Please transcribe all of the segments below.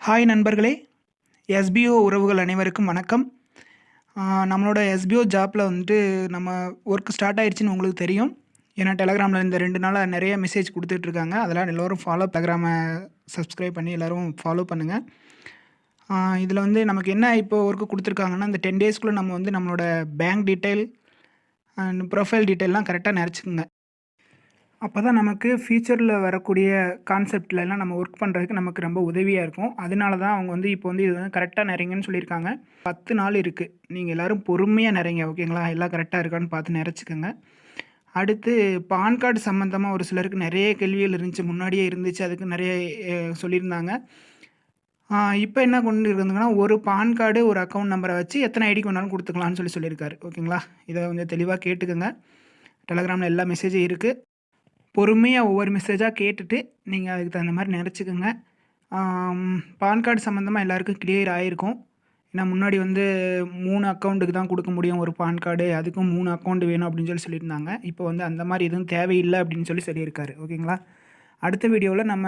Hi நண்பர்களே. SPO உறவுகள் அனைவருக்கும் வணக்கம். நம்மளோட எஸ்பிஓ ஜாப்பில் வந்துட்டு நம்ம ஒர்க் ஸ்டார்ட் ஆயிடுச்சுன்னு உங்களுக்கு தெரியும். ஏன்னா டெலகிராமில் இந்த ரெண்டு நாளாக நிறைய மெசேஜ் கொடுத்துட்ருக்காங்க. அதெல்லாம் எல்லோரும் ஃபாலோ டெலகிராமை சப்ஸ்கிரைப் பண்ணி எல்லோரும் ஃபாலோ பண்ணுங்கள் இதில் வந்து நமக்கு என்ன இப்போ ஒர்க்கு கொடுத்துருக்காங்கன்னா இந்த டென் டேஸ்க்குள்ளே நம்ம வந்து நம்மளோட பேங்க் டீட்டெயில் அண்ட் ப்ரொஃபைல் டீட்டெயிலெலாம் கரெக்டாக நினச்சிக்கோங்க அப்போ தான் நமக்கு ஃப்யூச்சரில் வரக்கூடிய கான்செப்ட்லலாம் நம்ம ஒர்க் பண்ணுறதுக்கு நமக்கு ரொம்ப உதவியாக இருக்கும். அதனால தான் அவங்க வந்து இப்போ வந்து இது வந்து கரெக்டாக நிறைங்கன்னு சொல்லியிருக்காங்க. பத்து நாள் இருக்குது நீங்கள் எல்லோரும் பொறுமையாக நிறைங்க ஓகேங்களா எல்லாம் கரெக்டாக இருக்கான்னு பார்த்து நிறைச்சிக்கோங்க. அடுத்து பான் கார்டு சம்மந்தமாக ஒரு சிலருக்கு நிறைய கேள்விகள் இருந்துச்சு. முன்னாடியே இருந்துச்சு. அதுக்கு நிறைய சொல்லியிருந்தாங்க. இப்போ என்ன கொண்டு இருக்குதுங்கன்னா ஒரு பான் கார்டு ஒரு அக்கௌண்ட் நம்பரை வச்சு எத்தனை ஐடிக்கு வேணாலும் கொடுத்துக்கலாம்னு சொல்லி சொல்லியிருக்காரு. ஓகேங்களா இதை கொஞ்சம் தெளிவாக கேட்டுக்கோங்க. டெலகிராமில் எல்லா மெசேஜும் இருக்குது பொறுமையாக ஒவ்வொரு மெசேஜாக கேட்டுட்டு நீங்கள் அதுக்கு தகுந்த மாதிரி நினச்சிக்கோங்க. பான் கார்டு சம்மந்தமாக எல்லாருக்கும் கிளியர் ஆகிருக்கும் ஏன்னா முன்னாடி வந்து மூணு அக்கௌண்ட்டுக்கு தான் கொடுக்க முடியும் ஒரு பான் கார்டு. அதுக்கும் மூணு அக்கௌண்ட் வேணும் அப்படின்னு சொல்லி சொல்லியிருந்தாங்க. இப்போ வந்து அந்த மாதிரி எதுவும் தேவையில்லை அப்படின்னு சொல்லி சொல்லியிருக்காரு. ஓகேங்களா? அடுத்த வீடியோவில் நம்ம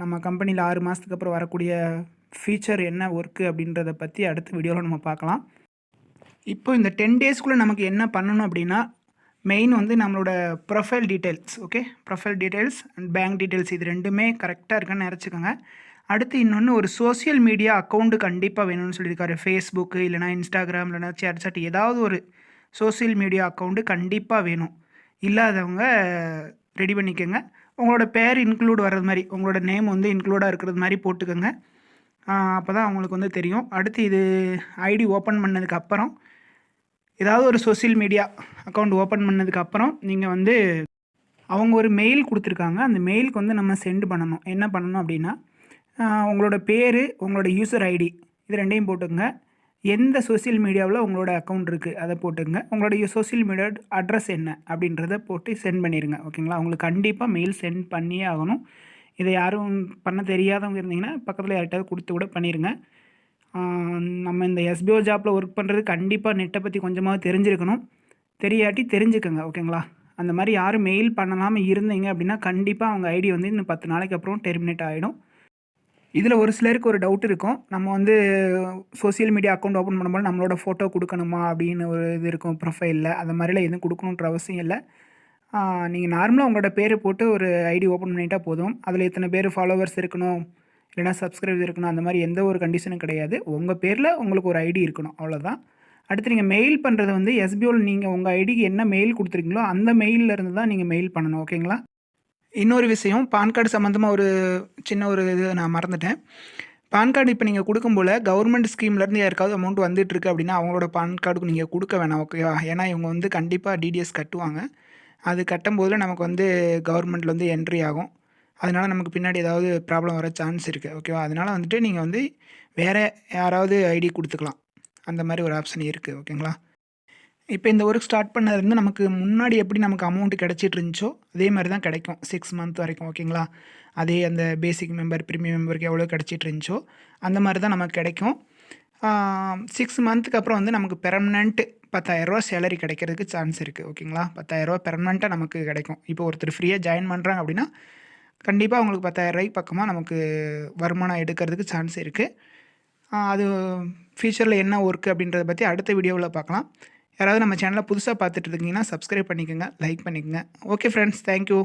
நம்ம கம்பெனியில் ஆறு மாதத்துக்கு அப்புறம் வரக்கூடிய ஃபீச்சர் என்ன ஒர்க்கு அப்படின்றத பற்றி அடுத்த வீடியோவில் நம்ம பார்க்கலாம். இப்போ இந்த டென் டேஸ்க்குள்ளே நமக்கு என்ன பண்ணணும் அப்படின்னா மெயின் வந்து நம்மளோட profile details okay profile details and bank details இது ரெண்டுமே கரெக்டாக இருக்குன்னு நினச்சிக்கோங்க. அடுத்து இன்னொன்று ஒரு சோஷியல் மீடியா அக்கௌண்ட்டு கண்டிப்பாக வேணும்னு சொல்லியிருக்காரு. ஃபேஸ்புக்கு இல்லைனா இன்ஸ்டாகிராம் இல்லைனா சேட் ஏதாவது ஒரு சோஷியல் மீடியா அக்கௌண்ட்டு கண்டிப்பாக வேணும். இல்லாதவங்க ரெடி பண்ணிக்கோங்க. உங்களோட பேர் இன்க்ளூட் வர்றது மாதிரி உங்களோட நேம் வந்து இன்க்ளூடாக இருக்கிறது மாதிரி போட்டுக்கோங்க. அப்போ தான் அவங்களுக்கு வந்து தெரியும். அடுத்து இது ஐடி ஓப்பன் பண்ணதுக்கப்புறம் ஏதாவது ஒரு சோஷியல் மீடியா அக்கௌண்ட் ஓப்பன் பண்ணதுக்கப்புறம் நீங்கள் வந்து அவங்க ஒரு மெயில் கொடுத்துருக்காங்க. அந்த மெயிலுக்கு வந்து நம்ம சென்ட் பண்ணணும். என்ன பண்ணணும் அப்படின்னா உங்களோட பேர் உங்களோட யூசர் ஐடி இது ரெண்டையும் போட்டுங்க எந்த சோஷியல் மீடியாவில் உங்களோட அக்கௌண்ட் இருக்குது அதை போட்டுங்க உங்களோட சோஷியல் மீடியா அட்ரஸ் என்ன அப்படின்றத போட்டு சென்ட் பண்ணிடுங்க ஓகேங்களா அவங்களுக்கு கண்டிப்பாக மெயில் சென்ட் பண்ணியே ஆகணும். இதை யாரும் பண்ண தெரியாதவங்க இருந்தீங்கன்னா பக்கத்தில் யார்கிட்டயாவது கொடுத்து கூட பண்ணிடுங்க நம்ம இந்த எஸ்பிஓ ஜாப்பில் ஒர்க் பண்ணுறது கண்டிப்பாக நெட்டை பற்றி கொஞ்சமாக தெரிஞ்சிருக்கணும். தெரியாட்டி தெரிஞ்சுக்கோங்க ஓகேங்களா அந்த மாதிரி யாரும் மெயில் பண்ணலாமல் இருந்தீங்க அப்படின்னா கண்டிப்பாக அவங்க ஐடி வந்து இன்னும் பத்து நாளைக்கு அப்புறம் டெர்மினேட் ஆகிடும் இதில் ஒரு சிலருக்கு ஒரு டவுட் இருக்கும். நம்ம வந்து சோஷியல் மீடியா அக்கௌண்ட் ஓப்பன் பண்ணும்போது நம்மளோட ஃபோட்டோ கொடுக்கணுமா அப்படின்னு ஒரு இது இருக்கும் ப்ரொஃபைலில் அந்த மாதிரிலாம் எதுவும் கொடுக்கணுன்ற அவசியம் இல்லை. நீங்கள் நார்மலாக உங்களோட பேரை போட்டு ஒரு ஐடி ஓப்பன் பண்ணிட்டால் போதும். அதில் இத்தனை பேர் ஃபாலோவர்ஸ் இருக்கணும்? இல்லைனா சப்ஸ்கிரைப் இருக்கணும் அந்த மாதிரி எந்த ஒரு கண்டிஷனும் கிடையாது. உங்கள் பேரில் உங்களுக்கு ஒரு ஐடி இருக்கணும் அவ்வளோதான் அடுத்து நீங்கள் மெயில் பண்ணுறது வந்து எஸ்பிஓவில் நீங்கள் உங்கள் ஐடிக்கு என்ன மெயில் கொடுத்துருக்கீங்களோ அந்த மெயிலில் இருந்து தான் நீங்கள் மெயில் பண்ணணும் ஓகேங்களா இன்னொரு விஷயம் பான் கார்டு சம்மந்தமாக ஒரு சின்ன ஒரு இது நான் மறந்துட்டேன். பான் கார்டு இப்போ நீங்கள் கொடுக்கும் போல் கவர்மெண்ட் ஸ்கீம்லேருந்து யாருக்காவது அமௌண்ட் வந்துட்டுருக்கு அப்படின்னா அவங்களோட பான் கார்டுக்கு நீங்கள் கொடுக்க வேணாம் ஓகேவா ஏன்னா இவங்க வந்து கண்டிப்பாக டிடிஎஸ் கட்டுவாங்க. அது கட்டும்போது நமக்கு வந்து கவர்மெண்ட்டில் வந்து என்ட்ரி ஆகும். அதனால் நமக்கு பின்னாடி ஏதாவது ப்ராப்ளம் வர சான்ஸ் இருக்குது ஓகேவா அதனால் வந்துட்டு நீங்கள் வந்து வேறு யாராவது ஐடி கொடுத்துக்கலாம். அந்த மாதிரி ஒரு ஆப்ஷன் இருக்குது ஓகேங்களா இப்போ இந்த ஒர்க் ஸ்டார்ட் பண்ணதுலேருந்து நமக்கு முன்னாடி எப்படி நமக்கு அமௌண்ட் கிடச்சிட்டு இருந்துச்சோ அதே மாதிரி தான் கிடைக்கும். சிக்ஸ் மந்த் வரைக்கும் ஓகேங்களா அதே அந்த பேசிக் மெம்பர் ப்ரீமியம் மெம்பருக்கு எவ்வளோ கிடச்சிட்டு இருந்துச்சோ அந்த மாதிரி தான் நமக்கு கிடைக்கும். சிக்ஸ் மந்த்துக்கு அப்புறம் வந்து நமக்கு பெர்மனண்ட் பத்தாயிரரூவா சேலரி கிடைக்கிறதுக்கு சான்ஸ் இருக்குது ஓகேங்களா பத்தாயிரரூவா பெர்மனண்ட்டாக நமக்கு கிடைக்கும். இப்போ ஒருத்தர் ஃப்ரீயாக ஜாயின் பண்ணுறாங்க அப்படின்னா கண்டிப்பாக அவங்களுக்கு பத்தாயிரரூபாய்க்கு பக்கமாக நமக்கு வருமானம் எடுக்கிறதுக்கு சான்ஸ் இருக்குது அது ஃபியூச்சரில் என்ன ஒர்க்கு அப்படின்றத பற்றி அடுத்த வீடியோவில் பார்க்கலாம். யாராவது நம்ம சேனலை புதுசாக பார்த்துட்டு இருக்கீங்கன்னா சப்ஸ்கிரைப் பண்ணிக்கோங்க லைக் பண்ணிக்கோங்க. Okay friends thank you